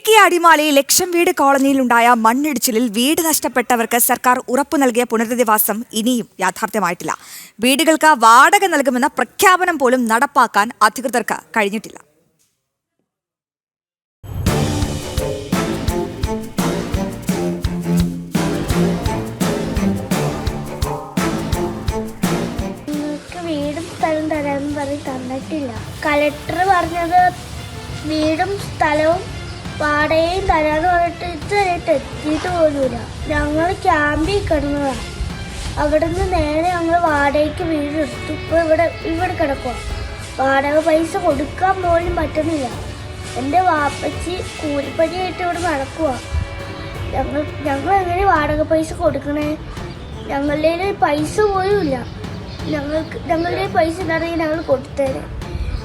ഇടുക്കി അടിമാലി ലക്ഷം വീട് കോളനിയിലുണ്ടായ മണ്ണിടിച്ചിലിൽ വീട് നഷ്ടപ്പെട്ടവർക്ക് സർക്കാർ ഉറപ്പു നൽകിയ പുനരധിവാസം ഇനിയും യാഥാർത്ഥ്യമായിട്ടില്ല. വീടുകൾക്ക് വാടക നൽകുമെന്ന പ്രഖ്യാപനം പോലും നടപ്പാക്കാൻ അധികൃതർക്ക് കഴിഞ്ഞിട്ടില്ല. വീടും കലക്ടർ പറഞ്ഞത് വീടും സ്ഥലവും വാടകയും തരാന്ന് പറഞ്ഞിട്ട് ഇതുവരെയായിട്ട് എത്തിയിട്ട് പോലുമില്ല. ഞങ്ങൾ ക്യാമ്പിൽ കിടന്നതാണ് അവിടെ നിന്ന് നേരെ ഞങ്ങൾ വാടകയ്ക്ക് വീട് ഇപ്പോൾ ഇവിടെ ഇവിടെ കിടക്കുക വാടക പൈസ കൊടുക്കാൻ പോലും പറ്റുന്നില്ല. എന്റെ വാപ്പച്ചി കൂലിപ്പണിയായിട്ട് ഇവിടെ നടക്കുക ഞങ്ങൾ ഞങ്ങൾ എങ്ങനെ വാടക പൈസ കൊടുക്കണേ? ഞങ്ങളുടെ പൈസ പോലും ഇല്ല ഞങ്ങൾക്ക് ഞങ്ങളുടെ പൈസ എന്താണെങ്കിൽ ഞങ്ങൾ കൊടുത്തേരെ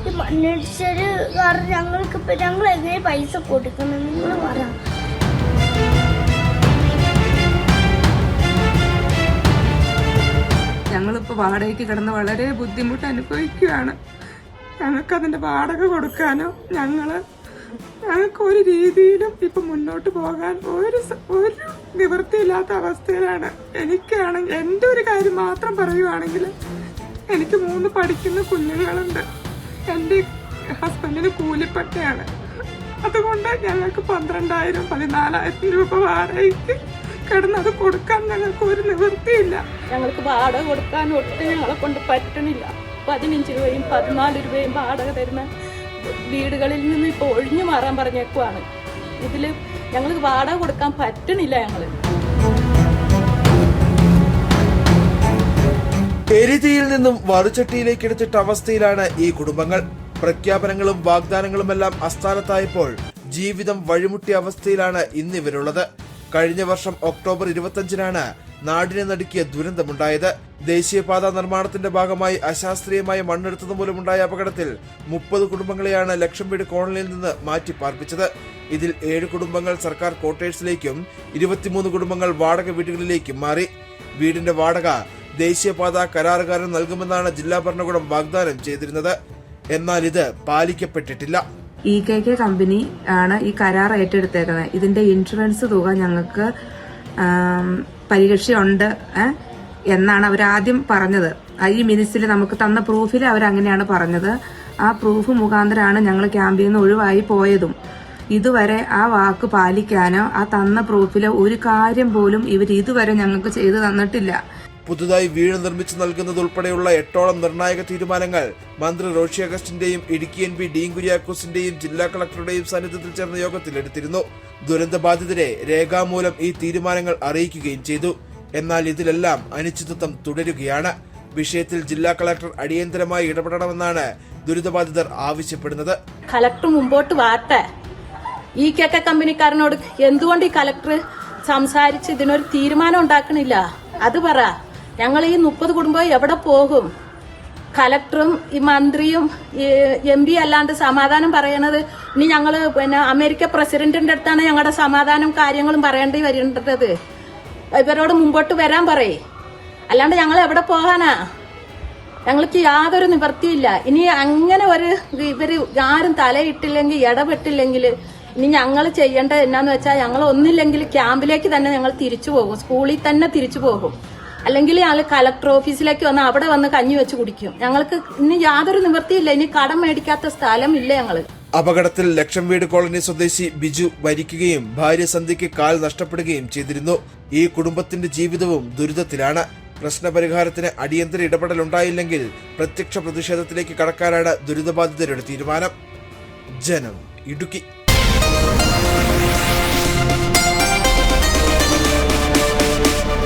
ഈ മണ്ണിടിച്ചത് കാരണം ഞങ്ങൾക്ക് ഇപ്പം ഞങ്ങൾ എങ്ങനെ പൈസ കൊടുക്കണം നിങ്ങൾ പറ ഞങ്ങളിപ്പോൾ വാടകയ്ക്ക് കിടന്ന് വളരെ ബുദ്ധിമുട്ട് അനുഭവിക്കുകയാണ്. ഞങ്ങൾക്ക് അതിന്റെ വാടക കൊടുക്കാനോ ഞങ്ങൾ ഞങ്ങൾക്ക് ഒരു രീതിയിലും ഇപ്പൊ മുന്നോട്ട് പോകാൻ ഒരു ഒരു നിവൃത്തിയില്ലാത്ത അവസ്ഥയിലാണ്. എനിക്കാണെങ്കിൽ എന്റെ ഒരു കാര്യം മാത്രം പറയുവാണെങ്കിൽ എനിക്ക് മൂന്ന് പഠിക്കുന്ന കുഞ്ഞുങ്ങളുണ്ട്. എന്റെ ഹസ്ബൻഡിന് കൂലിപ്പട്ടയാണ്. അതുകൊണ്ട് ഞങ്ങൾക്ക് പന്ത്രണ്ടായിരം പതിനാലായിരം രൂപ വാടകയ്ക്ക് കിടന്ന് അത് കൊടുക്കാൻ ഞങ്ങൾക്ക് ഒരു നിവൃത്തിയില്ല. ഞങ്ങൾക്ക് വാടക കൊടുക്കാൻ ഒട്ടും ഞങ്ങളെ കൊണ്ട് പറ്റണില്ല. പതിനഞ്ച് രൂപയും പതിനാല് രൂപയും വാടക തരുന്ന വീടുകളിൽ നിന്ന് ഇപ്പോൾ ഒഴിഞ്ഞു മാറാൻ പറഞ്ഞേക്കുവാണ്. ഇതിൽ ഞങ്ങൾക്ക് വാടക കൊടുക്കാൻ പറ്റണില്ല ഞങ്ങൾ എരിതിയിൽ നിന്നും വറുചട്ടിയിലേക്ക് എടുത്തിട്ട അവസ്ഥയിലാണ് ഈ കുടുംബങ്ങൾ. പ്രഖ്യാപനങ്ങളും വാഗ്ദാനങ്ങളുമെല്ലാം അസ്ഥാനത്തായപ്പോൾ ജീവിതം വഴിമുട്ടിയ അവസ്ഥയിലാണ് ഇന്നിവരുള്ളത് കഴിഞ്ഞ വർഷം ഒക്ടോബർ ഇരുപത്തഞ്ചിനാണ് നാടിനെ നടുക്കിയ ദുരന്തമുണ്ടായത്. ദേശീയപാത നിർമ്മാണത്തിന്റെ ഭാഗമായി അശാസ്ത്രീയമായ മണ്ണെടുത്തത് മൂലമുണ്ടായ അപകടത്തിൽ മുപ്പത് കുടുംബങ്ങളെയാണ് ലക്ഷം വീട് കോളനിയിൽ നിന്ന് മാറ്റിപ്പാർപ്പിച്ചത്. ഇതിൽ ഏഴ് കുടുംബങ്ങൾ സർക്കാർ ക്വാർട്ടേഴ്സിലേക്കും ഇരുപത്തിമൂന്ന് കുടുംബങ്ങൾ വാടക വീടുകളിലേക്കും മാറി. വീടിന്റെ വാടക ദേശീയപാത കരാറുകാരൻ നൽകുമെന്നാണ് ജില്ലാ ഭരണകൂടം വാഗ്ദാനം ചെയ്തിരുന്നത്. എന്നാൽ ഇത് പാലിക്കപ്പെട്ടിട്ടില്ല. ഇ കെ കെ കമ്പനി ആണ് ഈ കരാർ ഏറ്റെടുത്തേക്കുന്നത്. ഇതിന്റെ ഇൻഷുറൻസ് തുക ഞങ്ങൾക്ക് പരിരക്ഷയുണ്ട് എന്നാണ് അവർ ആദ്യം പറഞ്ഞത്. ഈ മിനിസിൽ നമുക്ക് തന്ന പ്രൂഫിൽ അവരങ്ങനെയാണ് പറഞ്ഞത്. ആ പ്രൂഫ് മുഖാന്തരമാണ് ഞങ്ങൾ ക്യാമ്പിൽ നിന്ന് ഒഴിവായി പോയതും. ഇതുവരെ ആ വാക്ക് പാലിക്കാനോ ആ തന്ന പ്രൂഫിലോ ഒരു കാര്യം പോലും ഇവർ ഇതുവരെ ഞങ്ങൾക്ക് ചെയ്തു തന്നിട്ടില്ല. പുതുതായി വീട് നിർമ്മിച്ചു നൽകുന്നത് ഉൾപ്പെടെയുള്ള എട്ടോളം നിർണായക തീരുമാനങ്ങൾ മന്ത്രി റോഷി അഗസ്റ്റിന്റെയും ഇടുക്കി എം പി ഡീൻ കുര്യാക്കോസിന്റെയും ജില്ലാ കളക്ടറുടെയും സാന്നിധ്യത്തിൽ ചേർന്ന യോഗത്തിൽ എടുത്തിരുന്നു. ദുരന്തബാധിതരെ രേഖാമൂലം ഈ തീരുമാനങ്ങൾ അറിയിക്കുകയും ചെയ്തു. എന്നാൽ ഇതിലെല്ലാം അനിശ്ചിതത്വം തുടരുകയാണ്. വിഷയത്തിൽ ജില്ലാ കളക്ടർ അടിയന്തരമായി ഇടപെടണമെന്നാണ് ദുരിതബാധിതർ ആവശ്യപ്പെടുന്നത്. കളക്ടർ മുമ്പോട്ട് വാട്ടെ ഈ കെ കെ കമ്പനിക്കാരനോട് എന്തുകൊണ്ട് ഈ കളക്ടർ സംസാരിച്ച് ഇതിനൊരു തീരുമാനം ഉണ്ടാക്കണില്ല? അത് പറ. ഞങ്ങൾ ഈ മുപ്പത് കുടുംബം എവിടെ പോകും? കലക്ടറും ഈ മന്ത്രിയും എം പി അല്ലാണ്ട് സമാധാനം പറയണത് ഇനി ഞങ്ങൾ പിന്നെ അമേരിക്ക പ്രസിഡന്റിന്റെ അടുത്താണ് ഞങ്ങളുടെ സമാധാനം കാര്യങ്ങളും പറയേണ്ടി വരേണ്ടത്. ഇവരോട് മുമ്പോട്ട് വരാൻ പറയേ. അല്ലാണ്ട് ഞങ്ങൾ എവിടെ പോകാനാ? ഞങ്ങൾക്ക് യാതൊരു നിവൃത്തിയില്ല. ഇനി അങ്ങനെ ഒരു ഇവർ ആരും തലയിട്ടില്ലെങ്കിൽ ഇടപെട്ടില്ലെങ്കിൽ ഇനി ഞങ്ങൾ ചെയ്യേണ്ടത് എന്നാന്ന് വെച്ചാൽ ഞങ്ങൾ ഒന്നില്ലെങ്കിൽ ക്യാമ്പിലേക്ക് തന്നെ ഞങ്ങൾ തിരിച്ചു പോകും. സ്കൂളിൽ തന്നെ തിരിച്ചു പോകും. അല്ലെങ്കിൽ ഞങ്ങൾ കളക്ടർ ഓഫീസിലേക്ക് വന്ന് അവിടെ വന്ന് കഞ്ഞി വെച്ച് കുടിക്കും. ഞങ്ങൾക്ക് ഇനി യാതൊരു നിവൃത്തിയില്ല. ഇനി കടം മേടിക്കാത്ത ഇല്ല ഞങ്ങൾ അപകടത്തിൽ ലക്ഷം വീട് കോളനി സ്വദേശി ബിജു മരിക്കുകയും ഭാര്യ സന്ധ്യയ്ക്ക് കാൽ നഷ്ടപ്പെടുകയും ചെയ്തിരുന്നു. ഈ കുടുംബത്തിന്റെ ജീവിതവും ദുരിതത്തിലാണ്. പ്രശ്നപരിഹാരത്തിന് അടിയന്തര ഇടപെടൽ ഉണ്ടായില്ലെങ്കിൽ പ്രത്യക്ഷ പ്രതിഷേധത്തിലേക്ക് കടക്കാനാണ് ദുരിതബാധിതരുടെ തീരുമാനം. ജനം ഇടുക്കി.